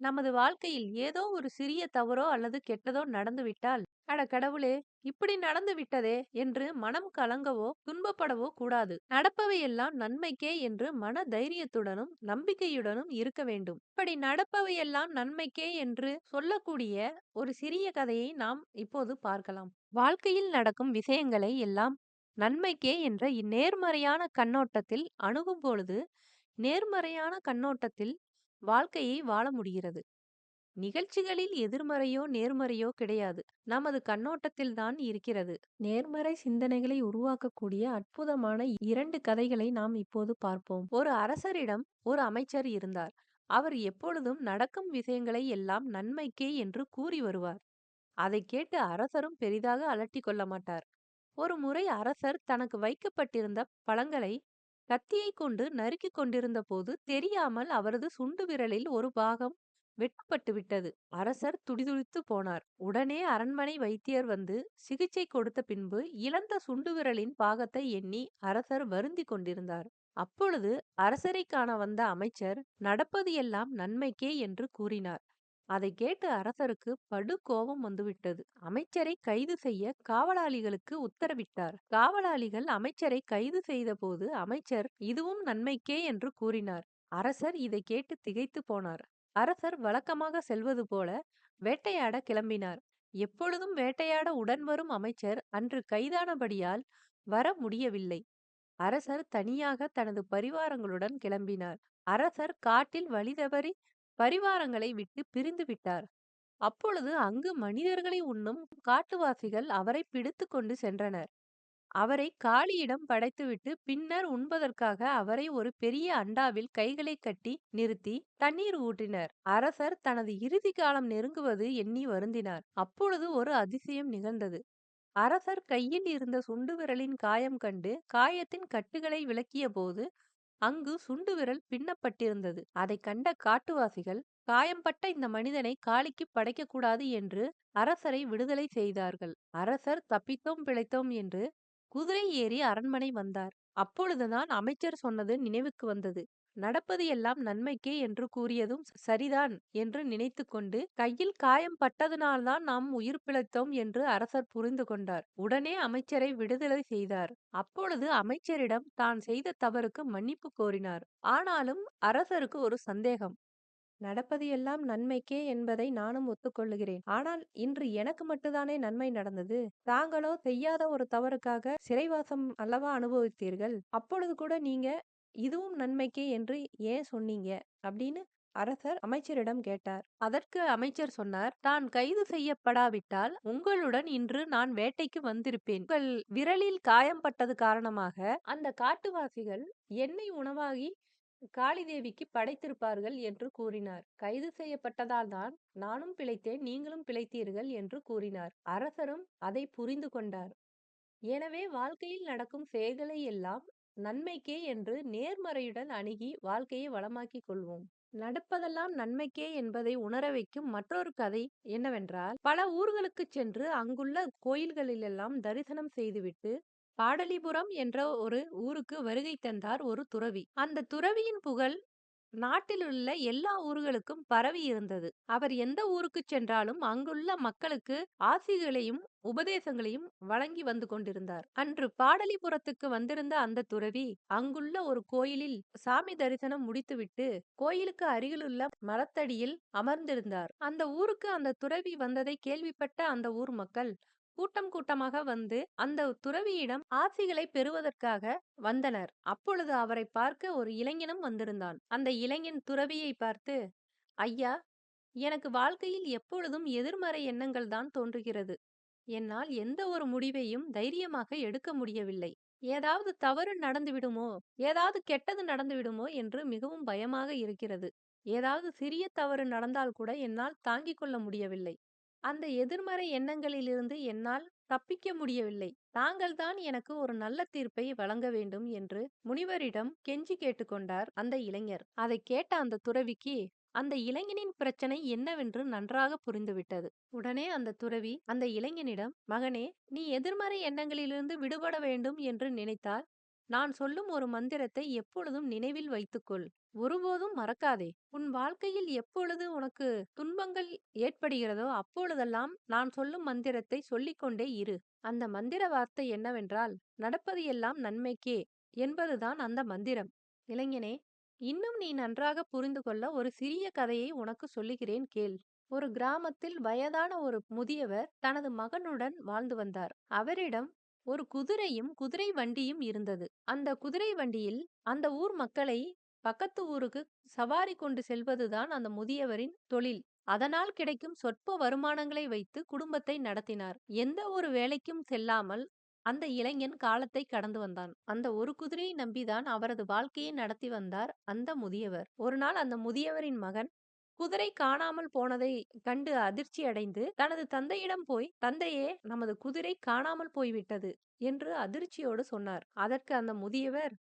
நமது வாழ்க்கையில் ஏதோ ஒரு சிறிய தவறோ அல்லது கெட்டதோ நடந்துவிட்டால் அட கடவுளே இப்படி நடந்து விட்டதே என்று மனம் கலங்கவோ துன்பப்படவோ கூடாது. நடப்பவையெல்லாம் நன்மைக்கே என்று மன தைரியத்துடனும் நம்பிக்கையுடனும் இருக்க வேண்டும். இப்படி நடப்பவையெல்லாம் நன்மைக்கே என்று சொல்லக்கூடிய ஒரு சிறிய கதையை நாம் இப்போது பார்க்கலாம். வாழ்க்கையில் நடக்கும் விஷயங்களை எல்லாம் நன்மைக்கே என்ற இந்நேர்மறையான கண்ணோட்டத்தில் அணுகும் பொழுது நேர்மறையான கண்ணோட்டத்தில் வாழ்க்கையை வாழ முடிகிறது. நிகழ்ச்சிகளில் எதிர்மறையோ நேர்மறையோ கிடையாது. நமது கண்ணோட்டத்தில் தான் இருக்கிறது. நேர்மறை சிந்தனைகளை உருவாக்கக்கூடிய அற்புதமான இரண்டு கதைகளை நாம் இப்போது பார்ப்போம். ஒரு அரசரிடம் ஒரு அமைச்சர் இருந்தார். அவர் எப்பொழுதும் நடக்கும் விஷயங்களை எல்லாம் நன்மைக்கே என்று கூறி வருவார். அதை கேட்டு அரசரும் பெரிதாக அலட்டி கொள்ள மாட்டார். ஒரு முறை அரசர் தனக்கு வைக்கப்பட்டிருந்த பழங்களை கத்தியைக் கொண்டு நறுக்கிக் கொண்டிருந்த போது தெரியாமல் அவரது சுண்டு விரலில் ஒரு பாகம் வெட்டுப்பட்டு விட்டது. அரசர் துடிதுடித்து போனார். உடனே அரண்மனை வைத்தியர் வந்து சிகிச்சை கொடுத்த பின்பு இழந்த சுண்டு விரலின் பாகத்தை எண்ணி அரசர் வருந்தி கொண்டிருந்தார். அப்பொழுது அரசரை காண வந்த அமைச்சர் நடப்பது எல்லாம் நன்மைக்கே என்று கூறினார். அதை கேட்டு அரசருக்கு படு கோபம் வந்துவிட்டது அமைச்சரை கைது செய்ய காவலாளிகளுக்கு உத்தரவிட்டார். காவலாளிகள் அமைச்சரை கைது செய்தபோது அமைச்சர் இதுவும் நன்மைக்கே என்று கூறினார். அரசர் இதை கேட்டு திகைத்து போனார். அரசர் வழக்கமாக செல்வது போல வேட்டையாட கிளம்பினார். எப்பொழுதும் வேட்டையாட உடன் வரும் அமைச்சர் அன்று கைதானபடியால் வர முடியவில்லை. அரசர் தனியாக தனது பரிவாரங்களுடன் கிளம்பினார். அரசர் காட்டில் வழி தவறி பரிவாரங்களை விட்டு பிரிந்து விட்டார். அப்பொழுது அங்கு மனிதர்களை உண்ணும் காட்டுவாசிகள் அவரை பிடித்து கொண்டு சென்றனர். அவரை காளியிடம் படைத்துவிட்டு பின்னர் உண்பதற்காக அவரை ஒரு பெரிய அண்டாவில் கைகளை கட்டி நிறுத்தி தண்ணீர் ஊற்றினர். அரசர் தனது இறுதி காலம் நெருங்குவது எண்ணி வருந்தினார். அப்பொழுது ஒரு அதிசயம் நிகழ்ந்தது. அரசர் கையில் இருந்த சுண்டு விரலின் காயம் கண்டு காயத்தின் கட்டுகளை விளக்கிய போது அங்கு சுண்டு விரல் பின்னப்பட்டிருந்தது. அதை கண்ட காட்டுவாசிகள் காயம்பட்ட இந்த மனிதனை காளிக்கு படைக்கக்கூடாது என்று அரசரை விடுதலை செய்தார்கள். அரசர் தப்பித்தோம் பிழைத்தோம் என்று குதிரை ஏறி அரண்மனை வந்தார். அப்பொழுதுதான் அமைச்சர் சொன்னது நினைவுக்கு வந்தது. நடப்பது எல்லாம் நன்மைக்கே என்று கூறியதும் சரிதான் என்று நினைத்து கொண்டு கையில் காயம் பட்டதனால்தான் நாம் உயிர் பிழைத்தோம் என்று அரசர் புரிந்து கொண்டார். உடனே அமைச்சரை விடுதலை செய்தார். அப்பொழுது அமைச்சரிடம் தான் செய்த தவறுக்கு மன்னிப்பு கோரினார். ஆனாலும் அரசருக்கு ஒரு சந்தேகம். நடப்பது எல்லாம் நன்மைக்கே என்பதை நானும் ஒத்துக்கொள்ளுகிறேன். ஆனால் இன்று எனக்கு மட்டும்தானே நன்மை நடந்தது? தாங்களோ செய்யாத ஒரு தவறுக்காக சிறைவாசம் அல்லவா அனுபவித்தீர்கள்? அப்பொழுது கூட நீங்க இதுவும் நன்மைக்கே என்று ஏன் சொன்னீங்க? அப்படின்னு அரசர் அமைச்சரிடம் கேட்டார். அதற்கு அமைச்சர் சொன்னார் தான் கைது செய்யப்படாவிட்டால் உங்களுடன் இன்று நான் வேட்டைக்கு வந்திருப்பேன். உங்கள் விரலில் காயம்பட்டது காரணமாக அந்த காட்டுவாசிகள் என்னை உணவாகி காளிதேவிக்கு படைத்திருப்பார்கள் என்று கூறினார். கைது செய்யப்பட்டதால் தான் நானும் பிழைத்தேன் நீங்களும் பிழைத்தீர்கள் என்று கூறினார். அரசரும் அதை புரிந்து கொண்டார். எனவே வாழ்க்கையில் நடக்கும் செயல்களை எல்லாம் நன்மைக்கே என்று நேர்மறையுடன் அணுகி வாழ்க்கையை வளமாக்கிக் கொள்வோம். நடப்பதெல்லாம் நன்மைக்கே என்பதை உணர வைக்கும் மற்றொரு கதை என்னவென்றால் பல ஊர்களுக்கு சென்று அங்குள்ள கோயில்களிலெல்லாம் தரிசனம் செய்துவிட்டு பாடலிபுரம் என்ற ஒரு ஊருக்கு வருகை தந்தார் ஒரு துறவி. அந்த துறவியின் புகழ் நாட்டிலுள்ள எல்லா ஊர்களுக்கும் பரவி இருந்தது. அவர் எந்த ஊருக்கு சென்றாலும் அங்குள்ள மக்களுக்கு ஆசிகளையும் உபதேசங்களையும் வழங்கி வந்து கொண்டிருந்தார். அன்று பாடலிபுரத்துக்கு வந்திருந்த அந்த துறவி அங்குள்ள ஒரு கோயிலில் சாமி தரிசனம் முடித்துவிட்டு கோயிலுக்கு அருகிலுள்ள மரத்தடியில் அமர்ந்திருந்தார். அந்த ஊருக்கு அந்த துறவி வந்ததை கேள்விப்பட்ட அந்த ஊர் மக்கள் கூட்டம் கூட்டமாக வந்து அந்த துறவியிடம் ஆசிகளை பெறுவதற்காக வந்தனர். அப்பொழுது அவரை பார்க்க ஒரு இளைஞனும் வந்திருந்தான். அந்த இளைஞன் துறவியை பார்த்து ஐயா எனக்கு வாழ்க்கையில் எப்பொழுதும் எதிர்மறை எண்ணங்கள் தான் தோன்றுகிறது. என்னால் எந்த ஒரு முடிவையும் தைரியமாக எடுக்க முடியவில்லை. ஏதாவது தவறு நடந்துவிடுமோ ஏதாவது கெட்டது நடந்துவிடுமோ என்று மிகவும் பயமாக இருக்கிறது. ஏதாவது சிறிய தவறு நடந்தால் கூட என்னால் தாங்கிக் கொள்ள முடியவில்லை. அந்த எதிர்மறை எண்ணங்களிலிருந்து என்னால் தப்பிக்க முடியவில்லை. தாங்கள்தான் எனக்கு ஒரு நல்ல தீர்ப்பை வழங்க வேண்டும் என்று முனிவரிடம் கெஞ்சி கேட்டுக்கொண்டார் அந்த இளைஞர். அதை கேட்ட அந்த துறவிக்கு அந்த இளைஞனின் பிரச்சனை என்னவென்று நன்றாக புரிந்துவிட்டது. உடனே அந்த துறவி அந்த இளைஞனிடம் மகனே நீ எதிர்மறை எண்ணங்களிலிருந்து விடுபட வேண்டும் என்று நினைத்தால் நான் சொல்லும் ஒரு மந்திரத்தை எப்பொழுதும் நினைவில் வைத்துக்கொள். ஒருபோதும் மறக்காதே. உன் வாழ்க்கையில் எப்பொழுது உனக்கு துன்பங்கள் ஏற்படுகிறதோ அப்பொழுதெல்லாம் நான் சொல்லும் மந்திரத்தை சொல்லிக்கொண்டே இரு. அந்த மந்திர வார்த்தை என்னவென்றால் நடப்பது எல்லாம் நன்மைக்கே என்பதுதான் அந்த மந்திரம். இளைஞனே இன்னும் நீ நன்றாக புரிந்து கொள்ள ஒரு சிறிய கதையை உனக்கு சொல்லுகிறேன் கேள். ஒரு கிராமத்தில் வயதான ஒரு முதியவர் தனது மகனுடன் வாழ்ந்து வந்தார். அவரிடம் ஒரு குதிரையும் குதிரை வண்டியும் இருந்தது. அந்த குதிரை வண்டியில் அந்த ஊர் மக்களை பக்கத்து ஊருக்கு சவாரி கொண்டு செல்வதுதான் அந்த முதியவரின் தொழில். அதனால் கிடைக்கும் சொற்ப வருமானங்களை வைத்து குடும்பத்தை நடத்தினார். எந்த ஒரு வேலைக்கும் செல்லாமல் அந்த இளைஞன் காலத்தை கடந்து வந்தான். அந்த ஒரு குதிரையை நம்பிதான் அவரது வாழ்க்கையை நடத்தி வந்தார் அந்த முதியவர். ஒரு நாள் அந்த முதியவரின் மகன் குதிரை காணாமல் போனதை கண்டு அதிர்ச்சி அடைந்து தனது தந்தையிடம் போய் தந்தையே நமது குதிரை காணாமல் போய்விட்டது என்று அதிர்ச்சியோடு சொன்னார். அதற்கு அந்த முதியவர்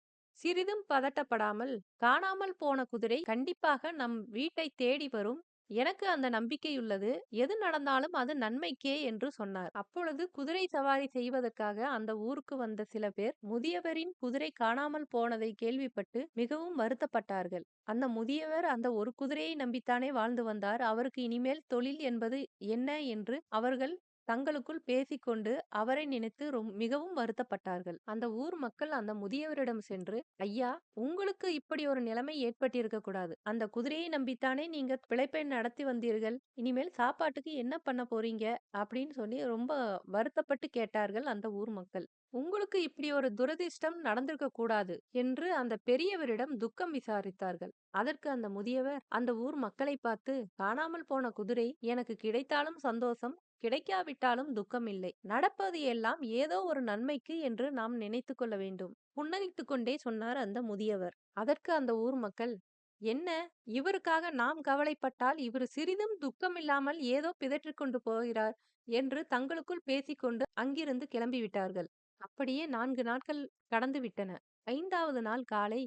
சிறிதும் பதட்டப்படாமல் காணாமல் போன குதிரை கண்டிப்பாக நம் வீட்டை தேடி வரும் எனக்கு அந்த நம்பிக்கையுள்ளது எது நடந்தாலும் அது நன்மைக்கே என்று சொன்னார். அப்பொழுது குதிரை சவாரி செய்வதற்காக அந்த ஊருக்கு வந்த சில பேர் முதியவரின் குதிரை காணாமல் போனதை கேள்விப்பட்டு மிகவும் வருத்தப்பட்டார்கள். அந்த முதியவர் அந்த ஒரு குதிரையை நம்பித்தானே வாழ்ந்து வந்தார். அவருக்கு இனிமேல் தொழில் என்பது என்ன என்று அவர்கள் தங்களுக்குள் பேசிக்கொண்டு அவரை நினைத்து ரொம் மிகவும் வருத்தப்பட்டார்கள். அந்த ஊர் மக்கள் அந்த முதியவரிடம் சென்று ஐயா உங்களுக்கு இப்படி ஒரு நிலைமை ஏற்பட்டிருக்க கூடாது. அந்த குதிரையை நம்பித்தானே நீங்க பிழைப்பை நடத்தி வந்தீர்கள். இனிமேல் சாப்பாட்டுக்கு என்ன பண்ண போறீங்க? அப்படின்னு சொல்லி ரொம்ப வருத்தப்பட்டு கேட்டார்கள் அந்த ஊர் மக்கள். உங்களுக்கு இப்படி ஒரு துரதிர்ஷ்டம் நடந்திருக்க கூடாது என்று அந்த பெரியவரிடம் துக்கம் விசாரித்தார்கள். அதற்கு அந்த முதியவர் அந்த ஊர் மக்களை பார்த்து காணாமல் போன குதிரை எனக்கு கிடைத்தாலும் சந்தோஷம் கிடைக்காவிட்டாலும் துக்கமில்லை நடப்பது எல்லாம் ஏதோ ஒரு நன்மைக்கு என்று நாம் நினைத்து கொள்ள வேண்டும். புன்னகைத்து கொண்டே சொன்னார் அந்த முதியவர். அதற்கு அந்த ஊர் மக்கள் என்ன? இவருக்காக நாம் கவலைப்பட்டால் இவர் சிறிதும் துக்கமில்லாமல் ஏதோ பிதற்றிக்கொண்டு போகிறார் என்று தங்களுக்குள் பேசிக்கொண்டு அங்கிருந்து கிளம்பிவிட்டார்கள். அப்படியே நான்கு நாட்கள் கடந்து விட்டன. ஐந்தாவது நாள் காலை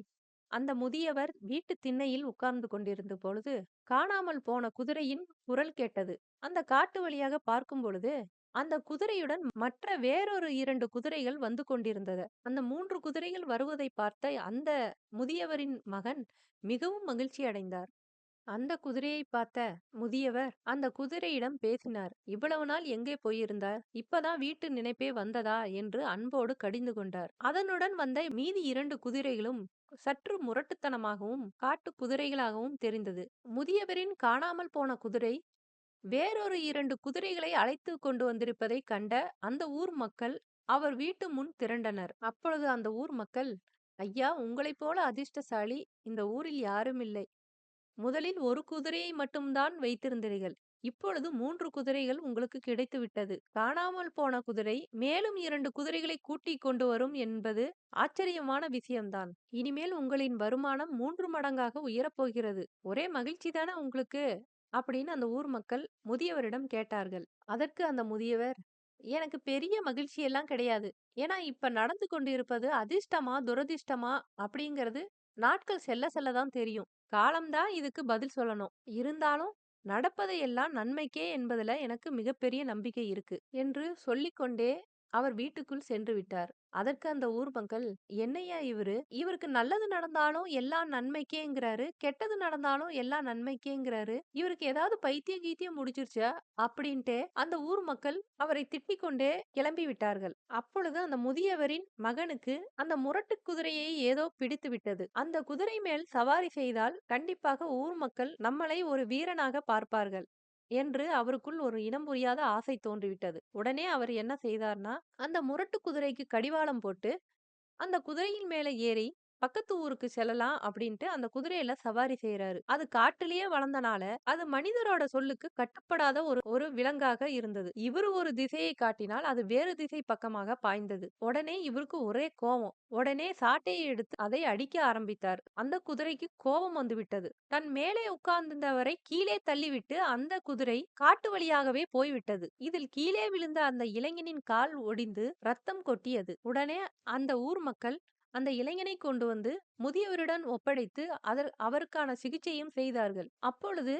அந்த முதியவர் வீட்டு திண்ணையில் உட்கார்ந்து கொண்டிருந்த பொழுது காணாமல் போன குதிரையின் குரல் கேட்டது. அந்த காட்டு வழியாக பார்க்கும் பொழுது அந்த குதிரையுடன் மற்ற வேறொரு இரண்டு குதிரைகள் வந்து கொண்டிருந்தது. அந்த மூன்று குதிரைகள் வருவதை பார்த்த அந்த முதியவரின் மகன் மிகவும் மகிழ்ச்சி அடைந்தார். அந்த குதிரையை பார்த்த முதியவர் அந்த குதிரையிடம் பேசினார் இவ்வளவு நாள் எங்கே போயிருந்தார் இப்பதான் வீட்டு நினைப்பே வந்ததா? என்று அன்போடு கடிந்து கொண்டார். அதனுடன் வந்த மீதி இரண்டு குதிரைகளும் சற்று முரட்டுத்தனமாகவும் காட்டு குதிரைகளாகவும் தெரிந்தது. முதியவரின் காணாமல் போன குதிரை வேறொரு இரண்டு குதிரைகளை அழைத்து கொண்டு வந்திருப்பதைக் கண்ட அந்த ஊர் மக்கள் அவர் வீட்டு முன் திரண்டனர். அப்பொழுது அந்த ஊர் மக்கள் ஐயா உங்களைப் போல அதிர்ஷ்டசாலி இந்த ஊரில் யாரும் இல்லை. முதலில் ஒரு குதிரையை மட்டும்தான் வைத்திருந்தீர்கள். இப்பொழுது மூன்று குதிரைகள் உங்களுக்கு கிடைத்து விட்டது. காணாமல் போன குதிரை மேலும் இரண்டு குதிரைகளை கூட்டிக் கொண்டு வரும் என்பது ஆச்சரியமான விஷயம்தான். இனிமேல் உங்களின் வருமானம் மூன்று மடங்காக உயரப்போகிறது ஒரே மகிழ்ச்சி தானே உங்களுக்கு? அப்படின்னு அந்த ஊர் மக்கள் முதியவரிடம் கேட்டார்கள். அதற்கு அந்த முதியவர் எனக்கு பெரிய மகிழ்ச்சி எல்லாம் கிடையாது. ஏன்னா இப்ப நடந்து கொண்டிருப்பது அதிர்ஷ்டமா துரதிர்ஷ்டமா? அப்படிங்கிறது நாட்கள் செல்ல செல்லதான் தெரியும். காலம்தான் இதுக்கு பதில் சொல்லணும். இருந்தாலும் நடப்பதையெல்லாம் நன்மைக்கே என்பதுல எனக்கு மிகப்பெரிய நம்பிக்கை இருக்கு. என்று சொல்லிக்கொண்டே அவர் வீட்டுக்குள் சென்று விட்டார். அதற்கு அந்த ஊர் மக்கள் என்னையா இவரு? இவருக்கு நல்லது நடந்தாலும் எல்லாம் நன்மைக்கேங்கிறாரு கெட்டது நடந்தாலும் எல்லா நன்மைக்கேங்கிறாரு இவருக்கு ஏதாவது பைத்தியம் கீத்தியம் முடிச்சிருச்சா அப்படின்ட்டு அந்த ஊர் மக்கள் அவரை திட்டிக் கொண்டே கிளம்பி விட்டார்கள். அப்பொழுது அந்த முதியவரின் மகனுக்கு அந்த முரட்டு குதிரையை ஏதோ பிடித்து விட்டது. அந்த குதிரை மேல் சவாரி செய்தால் கண்டிப்பாக ஊர் மக்கள் நம்மளை ஒரு வீரனாக பார்ப்பார்கள். என்று அவருக்குள் ஒரு இனம் புரியாத ஆசை தோன்றிவிட்டது. உடனே அவர் என்ன செய்தார்னா அந்த முரட்டு குதிரைக்கு கடிவாளம் போட்டு அந்த குதிரையின் மேலே ஏறி பக்கத்து ஊருக்கு செல்லலாம் அப்படின்ட்டு அந்த குதிரையில சவாரி செய்யறாரு அது காட்டிலேயே வளர்ந்தனால அது மனிதரோட சொல்லுக்கு கட்டுப்படாத ஒரு ஒரு விலங்காக இருந்தது. இவர் ஒரு திசையை காட்டினால் அது வேறு திசை பக்கமாக பாய்ந்தது. உடனே இவருக்கு ஒரே கோபம் உடனே சாட்டையை எடுத்து அதை அடிக்க ஆரம்பித்தார். அந்த குதிரைக்கு கோபம் வந்து விட்டது. தன் மேலே உட்கார்ந்திருந்தவரை கீழே தள்ளிவிட்டு அந்த குதிரை காட்டு வழியாகவே போய்விட்டது. இதில் கீழே விழுந்த அந்த இளைஞனின் கால் ஒடிந்து ரத்தம் கொட்டியது. உடனே அந்த ஊர் மக்கள் அந்த இளைஞனை கொண்டு வந்து முதியவரிடம் ஒப்படைத்து அதர் அவருக்கான சிகிச்சையும் செய்தார்கள் அப்பொழுது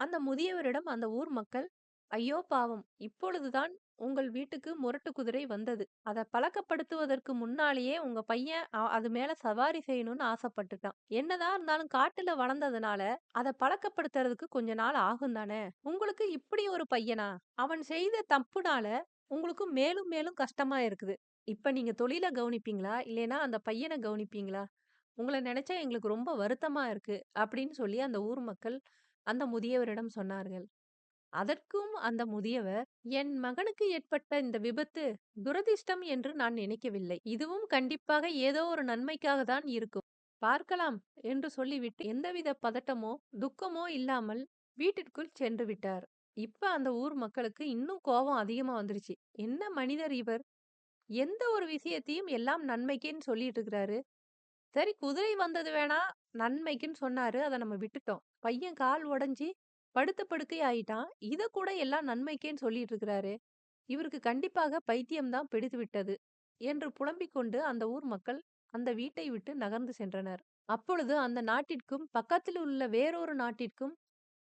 அந்த முதியவரிடம் அந்த ஊர் மக்கள் ஐயோ பாவம் இப்பொழுதுதான் உங்கள் வீட்டுக்கு முரட்டு குதிரை வந்தது. அதை பழக்கப்படுத்துவதற்கு முன்னாலேயே உங்க பையன் அ அது மேல சவாரி செய்யணும்னு ஆசைப்பட்டுட்டான். என்னதான் இருந்தாலும் காட்டுல வளர்ந்ததுனால, அதை பழக்கப்படுத்துறதுக்கு கொஞ்ச நாள் ஆகும் தானே! உங்களுக்கு இப்படி ஒரு பையனா? அவன் செய்த தப்புனால உங்களுக்கு மேலும் மேலும் கஷ்டமா இருக்குது. இப்ப நீங்க தொழில கவனிப்பீங்களா? இல்லைன்னா அந்த பையன கவனிப்பீங்களா? உங்கள நினச்சா எங்களுக்கு ரொம்ப வருத்தமா இருக்கு. அப்படின்னு சொல்லி அந்த ஊர் மக்கள் அந்த முதியவரிடம் சொன்னார்கள். அதற்கும் அந்த முதியவர், "என் மகனுக்கு ஏற்பட்ட இந்த விபத்து துரதிர்ஷ்டம் என்று நான் நினைக்கவில்லை. இதுவும் கண்டிப்பாக ஏதோ ஒரு நன்மைக்காக தான் இருக்கும். பார்க்கலாம்" என்று சொல்லிவிட்டு எந்தவித பதட்டமோ, துக்கமோ இல்லாமல் வீட்டிற்குள் சென்று விட்டார். இப்ப அந்த ஊர் மக்களுக்கு இன்னும் கோபம் அதிகமா வந்துருச்சு. என்ன மனிதர் இவர்? எந்த ஒரு விஷயத்தையும் எல்லாம் நன்மைக்கேன்னு சொல்லிட்டு இருக்கிறாரு. சரி குதிரை வந்தது வேணா நன்மைக்குன்னு சொன்னாரு. அத நம்ம விட்டுட்டோம். பையன் கால் உடைஞ்சு படுத்த படுக்கை ஆயிட்டான். இத கூட எல்லாம் நன்மைக்கேன்னு சொல்லிட்டு இருக்கிறாரே! இவருக்கு கண்டிப்பாக பைத்தியம் தான் பிடித்து விட்டது. என்று புலம்பிக் கொண்டு அந்த ஊர் மக்கள் அந்த வீட்டை விட்டு நகர்ந்து சென்றனர். அப்பொழுது அந்த நாட்டிற்கும் பக்கத்தில் உள்ள வேறொரு நாட்டிற்கும்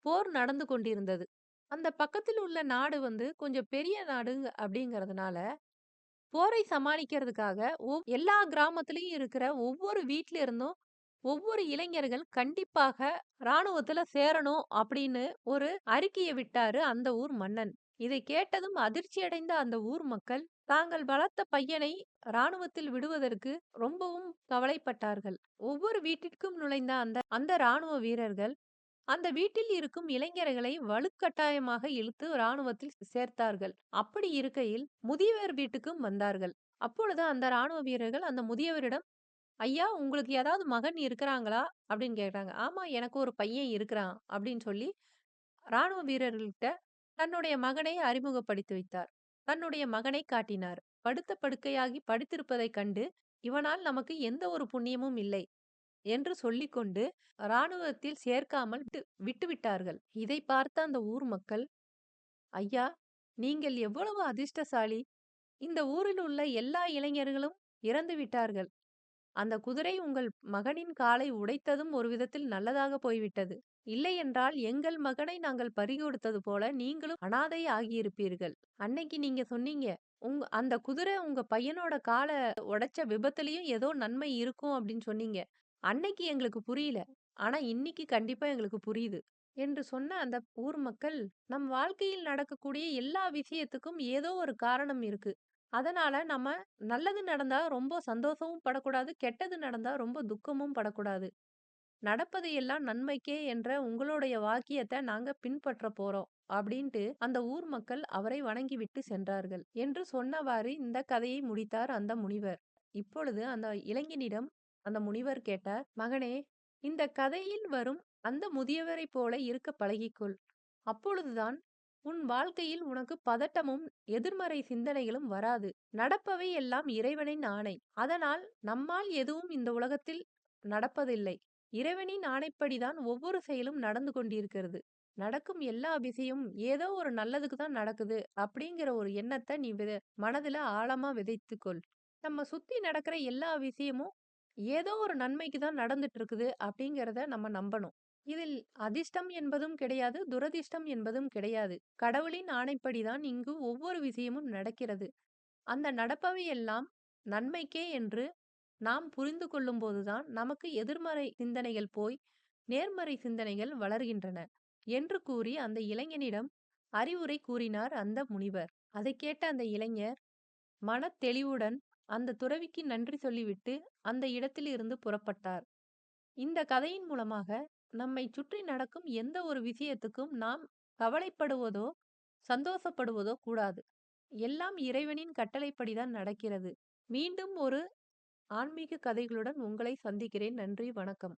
போர் நடந்து கொண்டிருந்தது. அந்த பக்கத்தில் உள்ள நாடு வந்து கொஞ்சம் பெரிய நாடு அப்படிங்கிறதுனால, போரை சமாளிக்கிறதுக்காக எல்லா கிராமத்திலையும் இருக்கிற ஒவ்வொரு வீட்ல இருந்தும் ஒவ்வொரு இளைஞர்கள் கண்டிப்பாக ராணுவத்துல சேரணும் அப்படின்னு ஒரு அறிக்கையை விட்டாரு அந்த ஊர் மன்னன். இதை கேட்டதும் அதிர்ச்சியடைந்த அந்த ஊர் மக்கள் தாங்கள் வளர்த்த பையனை ராணுவத்தில் விடுவதற்கு ரொம்பவும் கவலைப்பட்டார்கள். ஒவ்வொரு வீட்டிற்கும் நுழைந்த அந்த அந்த ராணுவ வீரர்கள் அந்த வீட்டில் இருக்கும் இளைஞர்களை வலுக்கட்டாயமாக இழுத்து ராணுவத்தில் சேர்த்தார்கள். அப்படி இருக்கையில் முதியவர் வீட்டுக்கும் வந்தார்கள். அப்பொழுது அந்த ராணுவ வீரர்கள் அந்த முதியவரிடம், "ஐயா உங்களுக்கு ஏதாவது மகன் இருக்கிறாங்களா?" அப்படின்னு கேட்டாங்க. "ஆமா எனக்கு ஒரு பையன் இருக்கிறான்" அப்படின்னு சொல்லி ராணுவ வீரர்கள்ட்ட தன்னுடைய மகனை அறிமுகப்படுத்தி வைத்தார். தன்னுடைய மகனை காட்டினார். படுத்த படுக்கையாகி படுத்திருப்பதைக் கண்டு, "இவனால் நமக்கு எந்த ஒரு புண்ணியமும் இல்லை" என்று சொல்லிக்கொண்டு ராணுவத்தில் சேர்க்காமல் விட்டு விட்டுவிட்டார்கள். இதை பார்த்த அந்த ஊர் மக்கள், "ஐயா! நீங்கள் எவ்வளவு அதிர்ஷ்டசாலி! இந்த ஊரில் உள்ள எல்லா இளைஞர்களும் இறந்து விட்டார்கள். அந்த குதிரை உங்கள் மகனின் காலை உடைத்ததும் ஒரு விதத்தில் நல்லதாக போய்விட்டது. இல்லையென்றால் எங்கள் மகனை நாங்கள் பறிகொடுத்தது போல நீங்களும் அனாதை ஆகியிருப்பீர்கள். அன்னைக்கு நீங்க சொன்னீங்க, உங் அந்த குதிரை உங்க பையனோட காலை உடைச்ச விபத்துலயும் ஏதோ நன்மை இருக்கும் அப்படின்னு சொன்னீங்க. அன்னைக்கு எங்களுக்கு புரியல. ஆனா இன்னைக்கு கண்டிப்பா எங்களுக்கு புரியுது." என்று சொன்ன அந்த ஊர் மக்கள், நம் வாழ்க்கையில் நடக்கக்கூடிய எல்லா விஷயத்துக்கும் ஏதோ ஒரு காரணம் இருக்கு. அதனால நம்ம நல்லது நடந்தா ரொம்ப சந்தோஷமும் படக்கூடாது. கெட்டது நடந்தா ரொம்ப துக்கமும் படக்கூடாது. நடப்பது எல்லாம் நன்மைக்கே என்ற உங்களுடைய வாக்கியத்தை நாங்க பின்பற்றப் போறோம். அப்படின்ட்டு அந்த ஊர் மக்கள் அவரை வணங்கிவிட்டு சென்றார்கள். என்று சொன்னவாறு இந்த கதையை முடித்தார் அந்த முனிவர். இப்பொழுது அந்த இளைஞனிடம் அந்த முனிவர் கேட்டார், "மகனே! இந்த கதையில் வரும் அந்த முதியவரைப் போல இருக்க பழகிக்கொள். அப்பொழுதுதான் உன் வாழ்க்கையில் உனக்கு பதட்டமும், எதிர்மறை சிந்தனைகளும் வராது. நடப்பவை எல்லாம் இறைவனின் ஆணை. அதனால் நம்மால் எதுவும் இந்த உலகத்தில் நடப்பதில்லை. இறைவனின் ஆணைப்படிதான் ஒவ்வொரு செயலும் நடந்து கொண்டிருக்கிறது. நடக்கும் எல்லா விஷயமும் ஏதோ ஒரு நல்லதுக்கு தான் நடக்குது அப்படிங்கிற ஒரு எண்ணத்தை நீ வித மனதுல ஆழமா விதைத்துக்கொள். நம்ம சுத்தி நடக்கிற எல்லா விஷயமும் ஏதோ ஒரு நன்மைக்கு தான் நடந்துட்டு இருக்குது அப்படிங்கிறத நம்ம நம்பணும். இதில் அதிர்ஷ்டம் என்பதும் கிடையாது, துரதிர்ஷ்டம் என்பதும் கிடையாது. கடவுளின் ஆணைப்படிதான் இங்கு ஒவ்வொரு விஷயமும் நடக்கிறது. அந்த நடப்பவை எல்லாம் நன்மைக்கே என்று நாம் புரிந்து கொள்ளும்போதுதான் நமக்கு எதிர்மறை சிந்தனைகள் போய் நேர்மறை சிந்தனைகள் வளர்கின்றன. என்று கூறி அந்த இளைஞனிடம் அறிவுரை கூறினார் அந்த முனிவர். அதைக் கேட்ட அந்த இளைஞர் மன தெளிவுடன் அந்த துறவிக்கு நன்றி சொல்லிவிட்டு அந்த இடத்திலிருந்து புறப்பட்டார். இந்த கதையின் மூலமாக நம்மைச் சுற்றி நடக்கும் எந்த ஒரு விஷயத்துக்கும் நாம் கவலைப்படுவதோ, சந்தோஷப்படுவதோ கூடாது. எல்லாம் இறைவனின் கட்டளைப்படிதான் நடக்கிறது. மீண்டும் ஒரு ஆன்மீக கதைகளுடன் உங்களை சந்திக்கிறேன். நன்றி, வணக்கம்.